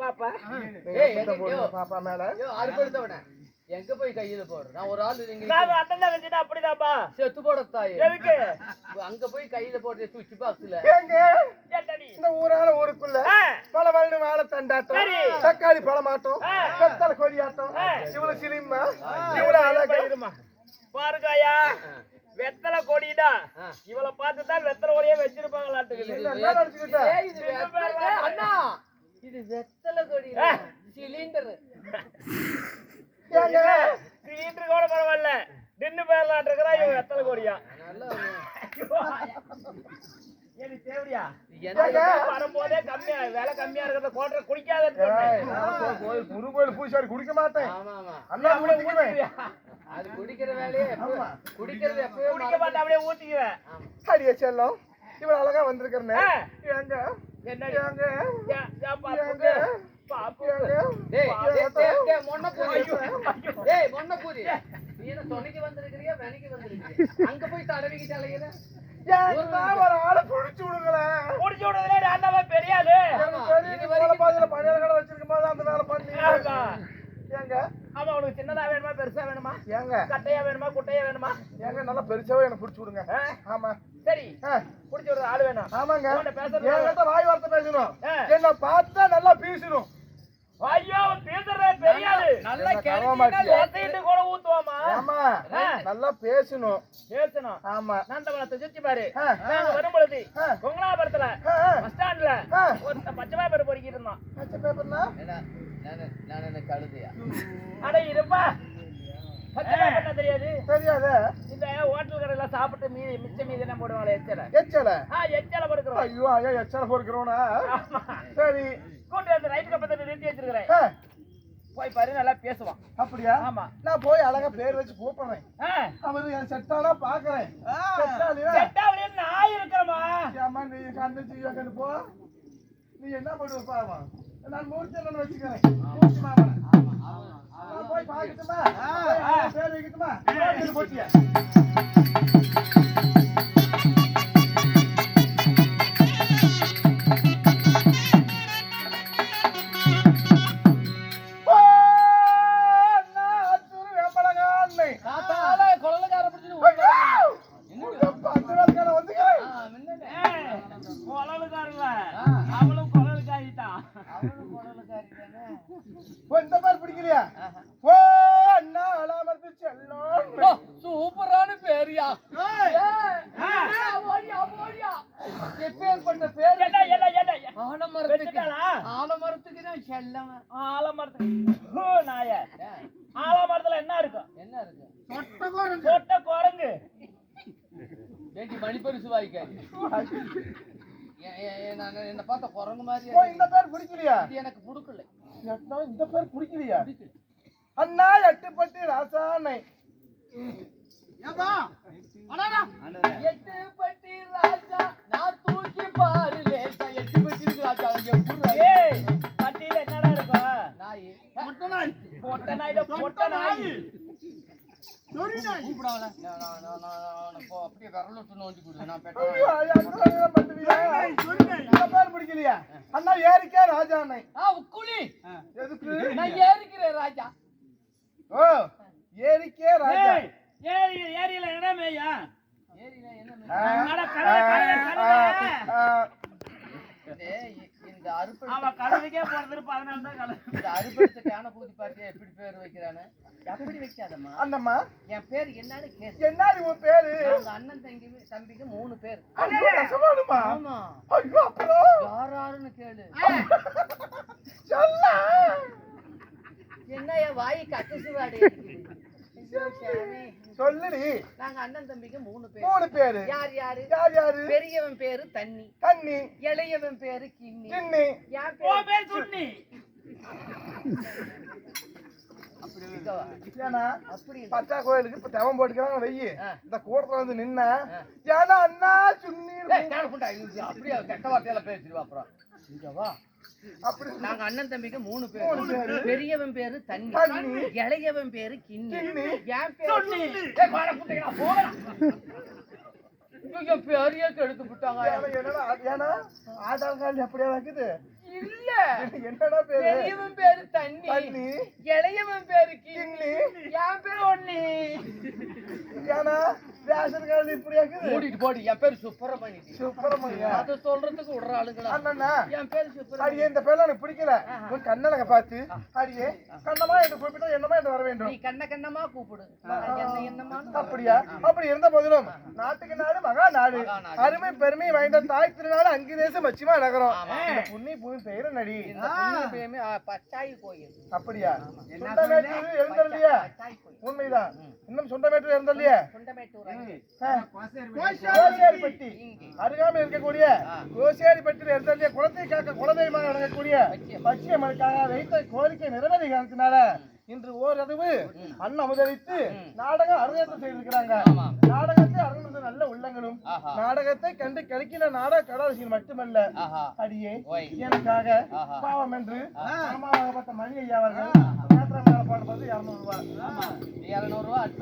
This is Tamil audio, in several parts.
பாப்பா. மேல? எங்க போய் கையில போடுற? நான் ஒரு ஆள் வச்சுட்டா அப்படிதாப்பா செத்து போட தாய். எதுக்கு? அங்க போய் கையில போட்டு சுவிட்ச் பாக்ஸ்ல. இந்த ஊரான ஊருக்குள்ள. பல வளர்ந்து வாழத்தாண்டாட்டம் சரி. தக்காளி பழமாட்டம். கத்தல கொடியாட்டம். இவ்வளவு சிலிம்மா? இவ்வளவு அழகா. பாருங்கய்யா வெத்தலை கொடிடா ஆ. இவளை பார்த்து தான் வெத்தலை கொடியே? ஏய், இது வெத்தலை அண்ணா. இது வெத்தலை கொடி சிலிண்டர். சிலிண்டர் கூட பரவாயில்ல. இருக்கிறா இவன் வெத்தலை கொடியா வரும்போதே கம்மியா விலை கம்மியா இருக்கிறத கோட்டை குடிக்காத கோயில் குரு கோயில் பூசாரி குடிக்க மாட்டேன். ஆமா ஆமா. அண்ணா குடிக்குவேன் அது குடிக்கிற வேலையே குடிக்கிறது எப்பவே குடிக்க மாட்டேன் அப்படியே ஊத்திக்குவேன். அடியே செல்லம். இவ்வளவு அழகா வந்திருக்கிறேன். டேய், டேய், டேய், மொன்னப்பூரி. டேய், மொன்னப்பூரி. நீ என்ன துணைக்கு வந்திருக்கிறியா, வேலைக்கு வந்திருக்கிறியா? அங்க போய் தடவிக்கிட்டு அலையுற? ஏங்க ஒரு ஆளை புடிச்சு விடுங்களேன் குடிச்சு விடுறதுலே ராண்டாவா பெரியாது எனக்கு தெரியும், நீ வேலை பாதையில பழைய கடை வச்சிருக்கும் போது அந்த வேலை பண்ணி. ஏங்க? ஆமா உனக்கு சின்னதா வேணுமா பெருசா வேணுமா? ஏங்க. கட்டையா வேணுமா குட்டையா வேணுமா? ஏங்க நல்லா பெருசாவே எனக்கு புடிச்சு விடுங்க. ஆ? ஆமா. சரி. ஆ, குடிச்சு விடுறது ஆள் வேணும். ஆமாங்க. பேசுறது வாய் வார்த்தை பேசணும். என்ன பார்த்தா நல்லா பேசணும் ஐயோ பேசுறதே பெரியாது நல்லா? ஒத்தையிட்டு கூட ஊத்துவாமா? ஆமா. நல்லா பேசணும். பேசணும். ஆமா. நந்தவனத்தை சுத்தி பாரு. நாங்க வரும் பொழுது. பஸ் ஸ்டாண்ட்ல. ஒரு பச்சை பேப்பர் பொறுக்கிட்டு இருந்தான். பச்சை பேப்பர்னா என்ன, நானு- நான் என்ன கழுதையா? அட இருப்பா. தெரியாது? தெரியாத. இந்த ஹோட்டல் கடையில சாப்பிட்டு மீதி மிச்ச மீதி என்ன போடுவாங்களே எச்சல. எச்சல? ஆ எச்சல படுக்கிறோம் ஐயோ ஐயோ எச்சல பொறுக்கிறோனா ஆமா. சரி. கூட்டு வந்து ரைட்டு நிறுத்தி வச்சிருக்கிறேன். போய் பாரு நல்லா பேசுவான். அப்படியா? ஆமா. நான் போய் அழகா பேர் வச்சு கூப்பிடுறேன். அவரு என் செட்டானா பாக்குறேன். செட்டாவிலே நாய் இருக்கிறமா? நீ கண்ணு செய்ய கண்ணு போ. நீ என்ன பண்ணுவ பாவா நான் மூர்த்தி வச்சுக்கிறேன். மூர்த்தி மாமனை. நான் போய் அழகா பேர் வைக்கட்டுமா? போட்டியா? என்ன பார்த்த குரங்கு மாதிரி இந்த பேர் பிடிக்கலையா? எனக்கு புடுக்கல. இந்த பேர் பிடிக்கலையா? பிடிக்கல. அண்ணா எட்டுப்பட்டி ராசானை பட்டி ராஜா நான் தூக்கி பாரு லேசா எட்டு பட்டி இருக்கு ராஜா பட்டியில என்னடா இருக்கும்? நாய். பொட்ட நாய் பொட்ட நாய் கூப்பிடாவல நான் நான் நான் நான் இப்போ அப்படியே விரல் நோண்டி பிடிக்கலையா. அண்ணா ஏரிக்கே ராஜானை ஆ உக்குளி எதுக்கு? நான் ஏறிக்கிறேன் ராஜா. ஓ ஏரிக்கே ராஜா. ஏரி ஏரியில என்ன மேயா? ஏறினா என்ன இந்த அறுப்பு போறது தான் இந்த கேன பூதி பார்த்தியா எப்படி பேர் வைக்கிறானு? எப்படி வைக்காதம்மா. என் பேர் என்னன்னு கேட்டு என்னடி உன் பேரு? அவங்க அண்ணன் தங்கி தம்பிக்கு மூணு பேர்? ஆமா. ஐயோ, அப்புறம்? யாராருன்னு கேளு. சொல்லா. என்ன என் வாய் கட்டுசுவாடி சொல்லுடி. நாங்க அண்ணன் தம்பிக்கு மூணு பேர். மூணு பேரு. யார் யாரு? யார் யாரு? பெரியவன் பேரு தண்ணி. தண்ணி. இளையவன் பேரு கிண்ணி. கிண்ணி. யார் பேரு? சுண்ணி. பச்சா கோயிலுக்கு இப்ப தவம் போட்டுக்கிறாங்க வெய்யி. இந்த கூட்டத்துல வந்து நின்ன. ஏன்னா அண்ணா சுண்ணி அப்படியே கெட்ட வார்த்தையில பேசிடுவா அப்புறம். இங்க நாங்க அண்ணன் தம்பிக்கு மூணு பேர். பேரு. பெரியவன் பேரு தண்ணி. இளையவன் பேரு கிண்ணி. என் பேரு பெரிய கெடுத்து விட்டாங்க. ஏன்னா, ஆதார் கார்டு எப்படியா இருக்குது இல்ல. என்னடா பேரு? பெரியவன் பேரு தண்ணி. இளையவன் பேரு கிண்ணி. என் பேரு ஒண்ணி. ஏன்னா ரேஷன் கார்டு இப்படி மூடிட்டு போடு என் பேரு சுப்பிரமணி. சுப்பிரமணியா? அத சொல்றதுக்கு விடுற ஆளுங்களா? அண்ணா என் பேரு சுப்பிரமணி. அடியே இந்த பேர்ல எனக்கு பிடிக்கல. உன் பார்த்து அடியே கண்ணமா என்று கூப்பிட்டா என்னமா என்று வர நீ வேண்டும் கண்ண கண்ணமா கூப்பிடு. அப்படியா? அப்படி இருந்த போதிலும் நாட்டுக்கு நாடு மகா நாடு. அருமை பெருமை வாய்ந்த தாய் திருநாடு அங்கு தேசம் மச்சிமா நகரம். புண்ணி பூமி பெயர நடி பச்சாயி கோயில். அப்படியா? பச்சாயி கோயில். உண்மைதான். இன்னும் சுண்டமேட்டூர் அங்கே. கோசேரிப்பட்டி இங்கே. அருகாமையில் இருக்கக்கூடிய. கோசேரிப்பட்டியில் எழுந்தல்லைய குலத்தை காக்க குலதெய்வமாக வணங்கக்கூடிய பச்சையம்மனுக்காக வைத்த கோரிக்கை நிறைவேறி காரணத்தினால இன்று ஓரளவு அன்னம் முதலித்து நாடகம் அரங்கேற்றம் செய்திருக்கிறாங்க. ஆமா. நல்ல உள்ளங்களும். நாடகத்தை கண்டு கழிக்கிற நாடக கடாசிகள் மட்டுமல்ல. அடியே. எனக்காக. பாவம் என்று மாமாவாகப்பட்ட மணி ஐயா அவர்கள் ஏற்றம் மேல பாட்டு பார்த்து இருநூறு ரூபாய்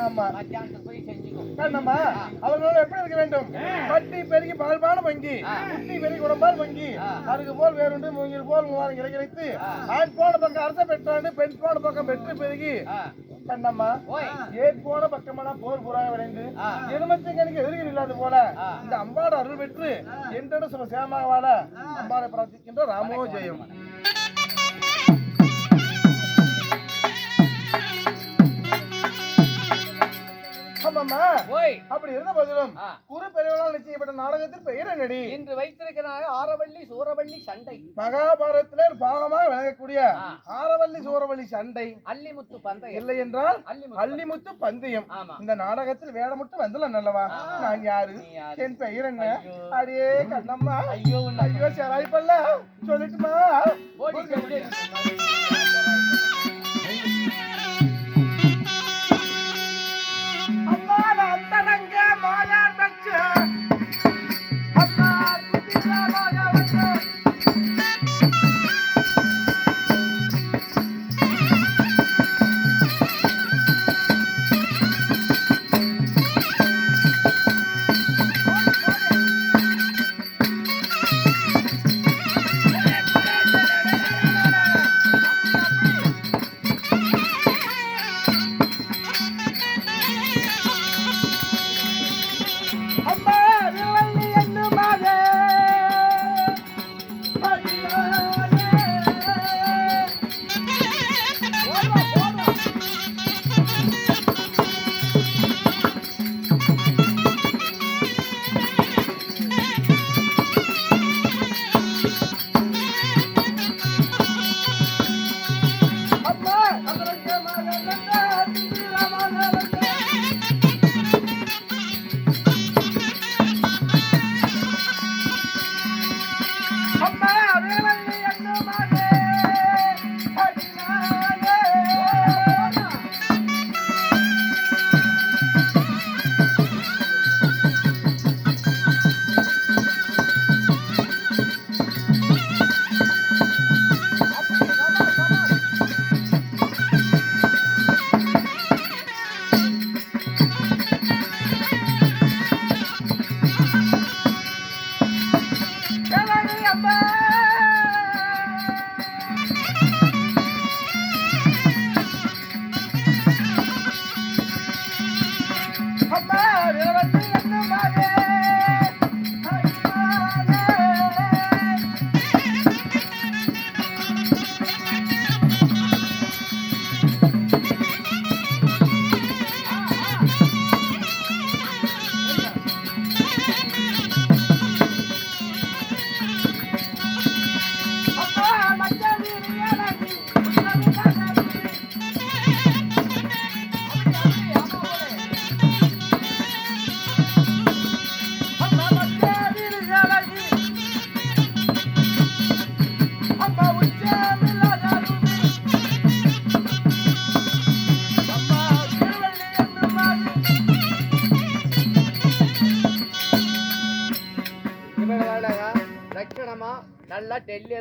ஆமா. அட்வான்ஸ் போய் செஞ்சுக்கோ. கண்ணம்மா அவர்களோட எப்படி இருக்க வேண்டும்? பட்டி பெருகி பால்பான வங்கி குட்டி பெருகி குடம்பால் வங்கி அதுக்கு போல் வேறுண்டு மூங்கில் போல் மூவாரம் இறக்கி வைத்து ஆண் போன பக்கம் அரச பெற்றாண்டு பெண் போன பக்கம் பெற்று பெருகி ஏன் போன பக்கமெல்லாம் போர் புறாக விளைந்து. எலுமச்சங்கனுக்கு எதிரிகள் இல்லாத போல இந்த அம்பாட அருள் பெற்று என்றும் சும சேமாக வாழ அம்பாரை பிரார்த்திக்கின்ற ராமோ ஜெயம் அப்படி இருந்த போதிலும். குரு பெரியவனால் நிச்சயப்பட்ட நாடகத்தில் பெயர் என்னடி? இன்று வைத்திருக்கிறாங்க ஆரவள்ளி சூரவள்ளி சண்டை. மகாபாரதத்திலே பாகமாக விளங்கக்கூடிய ஆ. ஆரவல்லி சூரவல்லி சண்டை. அல்லிமுத்து பந்தயம். இல்லை என்றால் அல்லிமுத்து அள்ளிமுத்து பந்தயம். இந்த நாடகத்தில் வேடமுட்டு வந்துல நல்லவா நான் யாரு? என் பெயர் என்ன. அடியே கண்ணம்மா. ஐயோ ஐயோ சராய்ப்பல்ல சொல்லட்டுமா?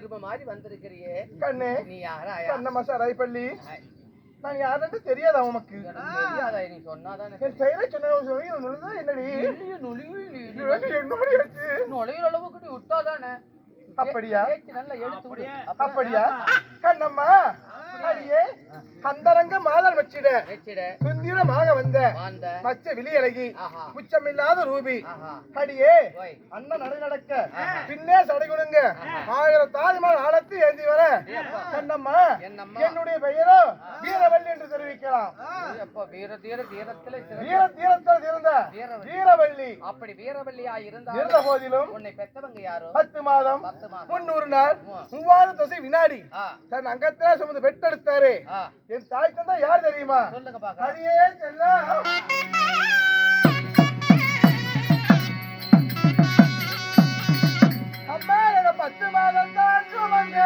எருமை மாதிரி வந்திருக்கிறியே. கண்ணே நீ யாரா கண்ணம்மா சராய்ப்பள்ளி நான் யாருன்னு தெரியாதா உனக்கு? தெரியாதா நீ சொன்னாதானே? பெயரை சொன்ன நுழைந்தா என்னடி? இல்லையே, நுழையவே இல்லையே. நீ இவனுக்கு என்ன மணி ஆச்சு நுழையிற அளவுக்கு நீ விட்டாதானே அப்படியா? நல்லா எடுத்து அப்படியா? கண்ணம்மா அடியே. அந்தரங்க மாதர் வச்சிட சுந்திரமாக வந்த. மச்ச விழியழகி. குச்சமில்லாத ரூபி. அடியே. அண்ணன் நடை நடக்க. பின்னே சடைகுடுங்க ஆயிரம் தாய்மார் ஆழத்து ஏந்தி வர. கண்ணம்மா என்னுடைய பெயரோ? வீரவல்லி என்று தெரிவிக்கலாம். வீர தீர தீரத்துல சிறந்த. வீர தீரத்தில் இருந்த. வீரவல்லி. அப்படி வீரவல்லியா இருந்த இருந்தாலும் போதிலும் உன்னை பெத்தவங்க யாரோ? பத்து மாதம் முன்னூறு நாள் மூவாயிரம் தசை வினாடி. தன் அங்கத்திலே சுமந்து பெற்றெடுத்தாரு. என் தாய் தந்தா யார் தெரியுமா? சொல்லுங்க பாக்க. அடியே என பத்து மாதம் தான் சுமங்க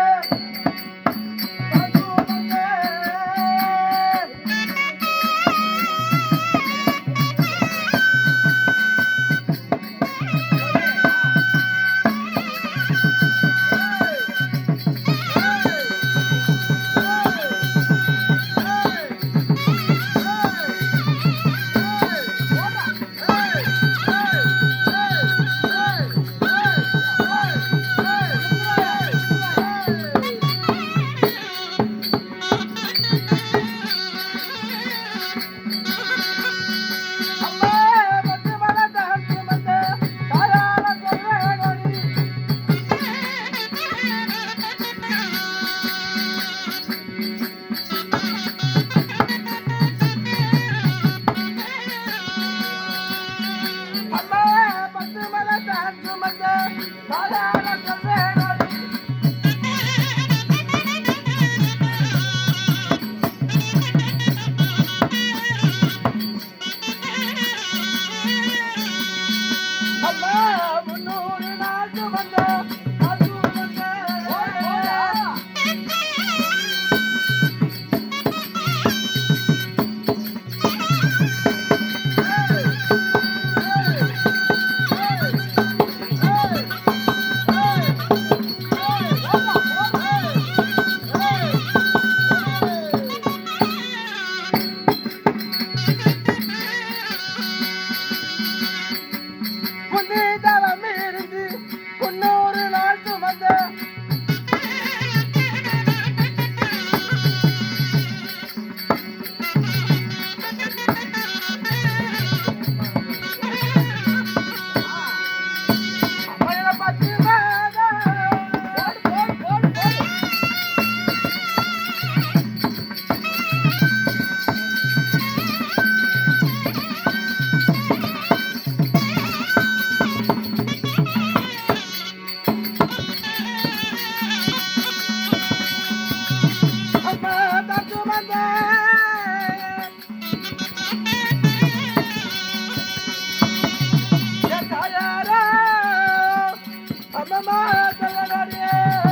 அம்மம்மா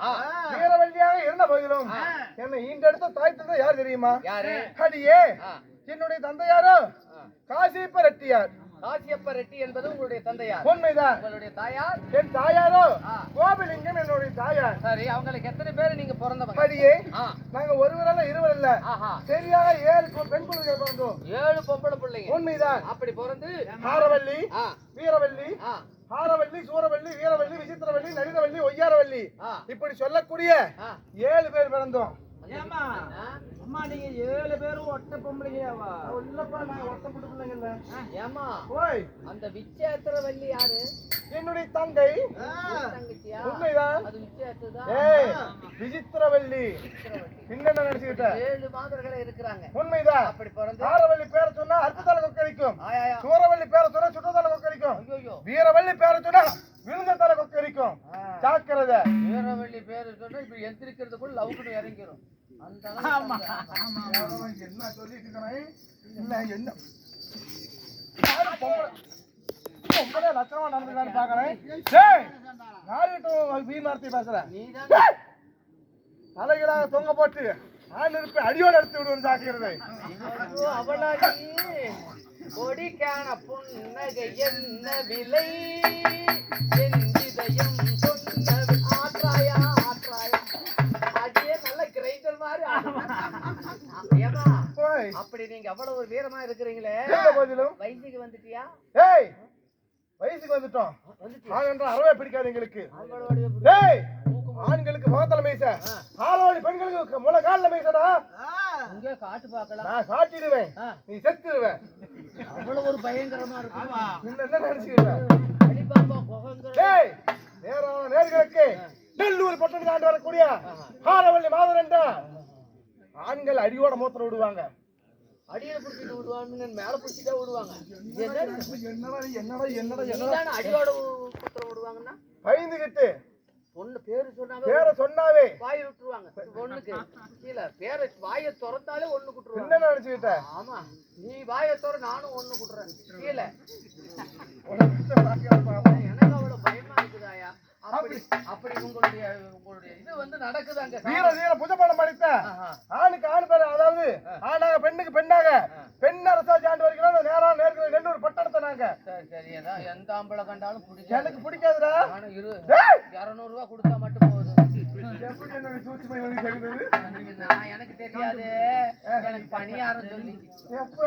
ஆ. வீரவல்லியாக இருந்த போதிலும் என்னை ஈண்டெடுத்த தாய் தந்தை யார் தெரியுமா? அடியே என்னுடைய தந்தையாரோ. காசிப்ப ரெட்டியார் காசியப்ப ரெட்டி என்பது உங்களுடைய தந்தையார். உண்மைதான். உங்களுடைய தாயார். என் தாயாரோ. கோபிலிங்கம் என்னுடைய தாயார். சரி அவங்களுக்கு எத்தனை பேர் நீங்க பிறந்தவங்க? ஆ, நாங்க ஒருவர் அல்ல இருவர் ஆஹா. சரியாக ஏழு பெண் குழந்தைகள் பிறந்தோம். ஏழு பொம்பளை பிள்ளைங்க. உண்மைதான். அப்படி பிறந்து ஆரவல்லி வீரவல்லி ஆ, ஆரவல்லி சூரவல்லி வீரவல்லி விசித்திரவல்லி நளினவல்லி ஒய்யாரவல்லி ஆ, இப்படி சொல்லக்கூடிய. ஏழு பேர் பிறந்தோம். அம்மா நீங்க ஏழு பேரும் ஒட்ட பொம்பளைங்கயாவா இல்லப்பா நான் ஒட்டப்பட்டு பிள்ளைங்கல்ல ஏம்மா? ஓய். அந்த விச்சேத்திர வள்ளி யாரு? என்னுடைய தங்கை. தங்கச்சியா? உண்மைதான் அது விச்சேத்துதான் ஏய் விசித்திரவல்லி. என்னென்ன நினைச்சுக்கிட்ட? ஏழு மாதர்களே இருக்கிறாங்க. உண்மைதான் அப்படி பிறந்து ஆரவல்லி பேரை சொன்னா அர்த்தத்தால கொக்கரிக்கும். சூரவல்லி பேரை சொன்னா கொக்கரிக்கும். ஐயோ வீரவல்லி பேரை சொன்னா விழுந்தத்தால கொக்கரிக்கும் ஜாக்கிரதை. வீரவள்ளி பேரு சொன்னா இப்ப எந்திரிக்கிறதுக்குள்ள லவுக்குன்னு இறங்கிரும். அந்த அளவுக்கு அந்த- என்ன சொல்லிட்டு இருக்கிறேன் இல்ல என்ன? யாரு பொம்பளை? லட்சணமா நடந்துக்கலான்னு பாக்குறேன். டேய் யாருகிட்ட வீண் வார்த்தை பேசுற? நீதான். தலைகளாக தொங்க போட்டு ஆண் இருப்பை அடியோடு எடுத்து விடுவது சாக்கிறது அவளாடி கொடிக்கான புன்னகை என்ன விலை? செந்திதயம் சொன்ன வி- ஆற்றாயா ஆற்றாயா? அடியே நல்ல கிரைண்டர் மாதிரி போய் அப்படி நீங்க அவ்வளவு ஒரு வீரமா இருக்கிறீங்களே. வயசுக்கு வந்துட்டியா? ஏய் வயசுக்கு வந்துட்டோம். ஆண் என்ற அறவே பிடிக்காது எங்களுக்கு. டேய் ஆண்களுக்கு முகத்துல மீச. ஆளோடி பெண்களுக்கு முளை கால்ல மீசடா. இங்கே காட்டு பார்க்கலாம். நான் காட்டிடுவேன். நீ செத்துடுவேன் அவ்வளவு ஒரு பயங்கரமா இருக்கும். என்ன என்ன நினைச்சுக்கிறேன் நேரான நேர்களுக்கு நெல்லூர் பட்டணம் ஆண்டு வரக்கூடிய ஹாரவள்ளி மாதரண்ட ஆண்கள் அடியோட மூத்திரம் விடுவாங்க. அடியில பிடிச்சிட்டு விடுவாங்க மேல பிடிச்சிட்டா விடுவாங்க. இது? என்ன என்னடா என்னடா என்னடா? என்னடா அடியோட குத்துற விடுவாங்கன்னா? பயந்துகிட்டு பொண்ணு பேரு சொன்னாவே பேர சொன்னாவே. வாய் விட்டுருவாங்க. பொண்ணுக்கு. கீழே பேரை வாயை திறந்தாலே ஒண்ணு குட்டுருவாங்க. என்ன நினைச்சுக்கிட்ட? ஆமா. நீ வாயை திற நானும் ஒண்ணு குட்டுறேன். கீழே. அப்படி அப்படி உங்களுடைய உங்களுடைய இது வந்து நடக்குது அங்க வீர வீர புஜபலம் படித்த. ஆணுக்கு ஆண் பேர் அதாவது ஆணாக பெண்ணுக்கு பெண்ணாக பெண் அரசாட்சி ஆண்டு வருகிறோம் நேரம் நேர்களை நெல்லூர் பட்டணத்தை நாங்க. சரி சரி. ஏதா எந்த ஆம்பளை கண்டாலும் பிடிக்கும் எனக்கு பிடிக்காதுடா. இரு டேய்! இருநூறு ரூபா கொடுத்தா மட்டும் எனக்கு தெரியாது எனக்கு பணியாரம் சொல்லி எப்ப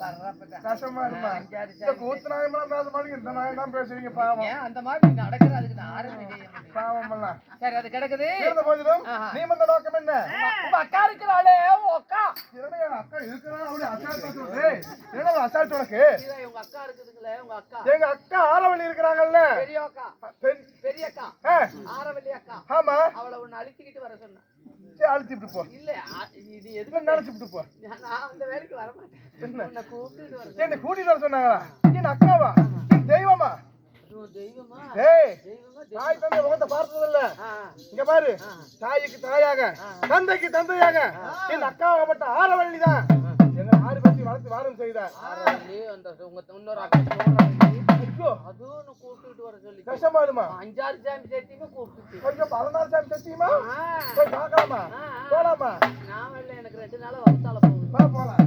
வர்றப்ப கஷ்டமா இருந்தா அஞ்சாறு இந்த கூத்து நாயமெல்லாம் பேச மாட்டீங்க இந்த நாயம் தான் பேசுவீங்க பாவம் அந்த மாதிரி நடக்கிற அதுக்கு நான் பாவம் எல்லாம் சரி அது கிடக்குது இருந்த போதிலும் ஆஹா. நீ வந்த நோக்கம் என்ன உங்க அக்கா. இருக்கிறாளே அக்கா என்னடா அக்கா இருக்கிறா அப்படி அசால்ட் என்னடா அசால்ட் உனக்கு உங்க அக்கா இருக்குதுங்களே உங்க அக்கா எங்க அக்கா ஆரவள்ளி இருக்கிறாங்கல்ல பெரிய அக்கா. பெரிய அக்கா. ஆ, ஆரவல்லி அக்கா. ஆமா. அவளை அழுத்திக்கிட்டு வர சொன்னேன். அழுத்திட்டு போ. இல்ல இது எதுக்கு நினைச்சுட்டு போ. நான் அந்த வேலைக்கு வர மாட்டேன். கூப்பிட்டு வர என்ன கூட்டிட்டு வர சொன்னாங்களா? என் அக்காவா? என் தெய்வமா? தாய் தந்தை முகத்தை பார்த்ததில்ல. இங்க பாரு தாய்க்கு தாயாக தந்தைக்கு தந்தையாக. என் அக்காவாகப்பட்ட ஆரவள்ளி தான் எங்க ஆறு பத்தி வளர்த்து வாரம் செய்தார் உங்க இன்னொரு அக்கா. ஐயோ அதுவும் கூப்பிட்டு வர சொல்லி. கஷ்டமாடுமா அஞ்சாறு சாமி சேர்த்தியுமே கூப்பிட்டு கொஞ்சம் பதினாறு சாமி சத்தியமா ஆ, போய் பார்க்கலாமா. போலாமா? நான் வரல எனக்கு ரெண்டு நாளா வகுத்தால போகுது. போலாம்.